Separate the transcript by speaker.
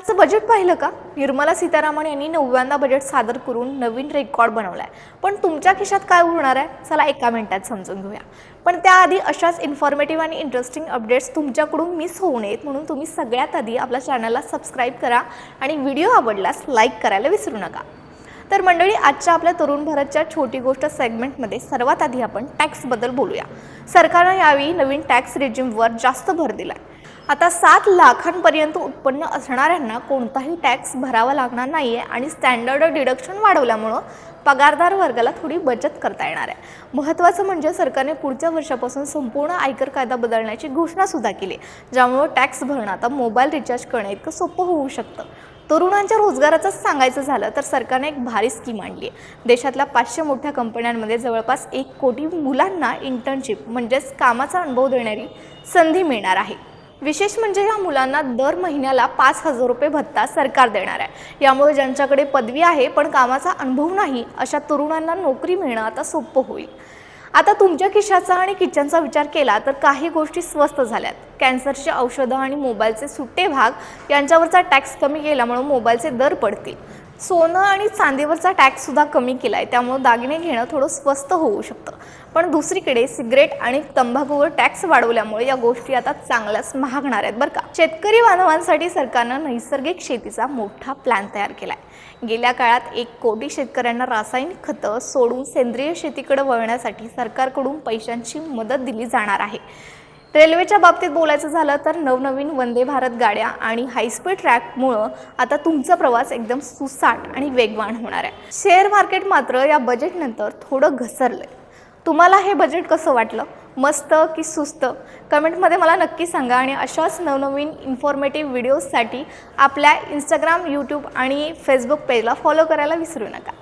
Speaker 1: कालचं बजेट पाहिलं का? निर्मला सीतारामन यांनी नवव्यांदा बजेट सादर करून नवीन रेकॉर्ड बनवलाय. पण तुमच्या खिशात काय उरणार आहे? चला एका मिनिटात समजून घेऊया. पण त्याआधी अशाच इन्फॉर्मेटिव्ह आणि इंटरेस्टिंग अपडेट्स तुमच्याकडून मिस होऊ नयेत म्हणून तुम्ही सगळ्यात आधी आपल्या चॅनलला सबस्क्राईब करा आणि व्हिडिओ आवडल्यास लाईक करायला विसरू नका. तर मंडळी आजच्या आपल्या तरुण भारतच्या छोटी गोष्ट सेगमेंटमध्ये सर्वात आधी आपण टॅक्सबद्दल बोलूया. सरकारनं यावेळी नवीन टॅक्स रेजिमवर जास्त भर दिला आहे आता सात लाखांपर्यंत उत्पन्न असणाऱ्यांना कोणताही टॅक्स भरावा लागणार नाही आहे आणि स्टँडर्ड डिडक्शन वाढवल्यामुळं पगारदार वर्गाला थोडी बचत करता येणार आहे. महत्त्वाचं म्हणजे सरकारने पुढच्या वर्षापासून संपूर्ण आयकर कायदा बदलण्याची घोषणासुद्धा केली ज्यामुळं टॅक्स भरणं आता मोबाईल रिचार्ज करणं इतकं सोपं होऊ शकतं. तरुणांच्या रोजगाराचंच सांगायचं झालं तर सरकारने एक भारी स्कीम आणली. आहे देशातल्या पाचशे मोठ्या कंपन्यांमध्ये जवळपास एक कोटी मुलांना इंटर्नशिप म्हणजेच कामाचा अनुभव देणारी संधी मिळणार आहे. विशेष म्हणजे या मुलांना दर महिन्याला पाच हजार रुपये भत्ता सरकार देणार आहे. यामुळे ज्यांच्याकडे पदवी आहे पण कामाचा अनुभव नाही अशा तरुणांना नोकरी मिळणं आता सोपं होईल. आता तुमच्या खिशाचा आणि किचनचा विचार केला तर काही गोष्टी स्वस्त झाल्यात. कॅन्सरची औषधं आणि मोबाईलचे सुट्टे भाग यांच्यावरचा टॅक्स कमी केल्यामुळे मोबाईलचे दर पडतील. सोनं आणि चांदीवरचा टॅक्ससुद्धा कमी केला आहे त्यामुळं दागिने घेणं थोडं स्वस्त होऊ शकतं. पण दुसरीकडे सिगरेट आणि तंबाखूवर टॅक्स वाढवल्यामुळे या गोष्टी आता चांगल्याच महागणार आहेत बरं का. शेतकरी बांधवांसाठी सरकारनं नैसर्गिक शेतीचा मोठा प्लॅन तयार केला आहे गेल्या काळात एक कोटी शेतकऱ्यांना रासायनिक खतं सोडून सेंद्रिय शेतीकडे वळण्यासाठी सरकारकडून पैशांची मदत दिली जाणार आहे. रेल्वेच्या बाबतीत बोलायचं झालं तर नवनवीन वंदे भारत गाड्या आणि हायस्पीड ट्रॅकमुळं आता तुमचा प्रवास एकदम सुसाट आणि वेगवान होणार आहे. शेअर मार्केट मात्र या बजेटनंतर थोडं घसरलं तुम्हाला हे बजेट कसं वाटलं? मस्त की सुस्त? कमेंटमध्ये मला नक्की सांगा आणि अशाच नवनवीन इन्फॉर्मेटिव्ह व्हिडिओजसाठी आपल्या इंस्टाग्राम यूट्यूब आणि फेसबुक पेजला फॉलो करायला विसरू नका.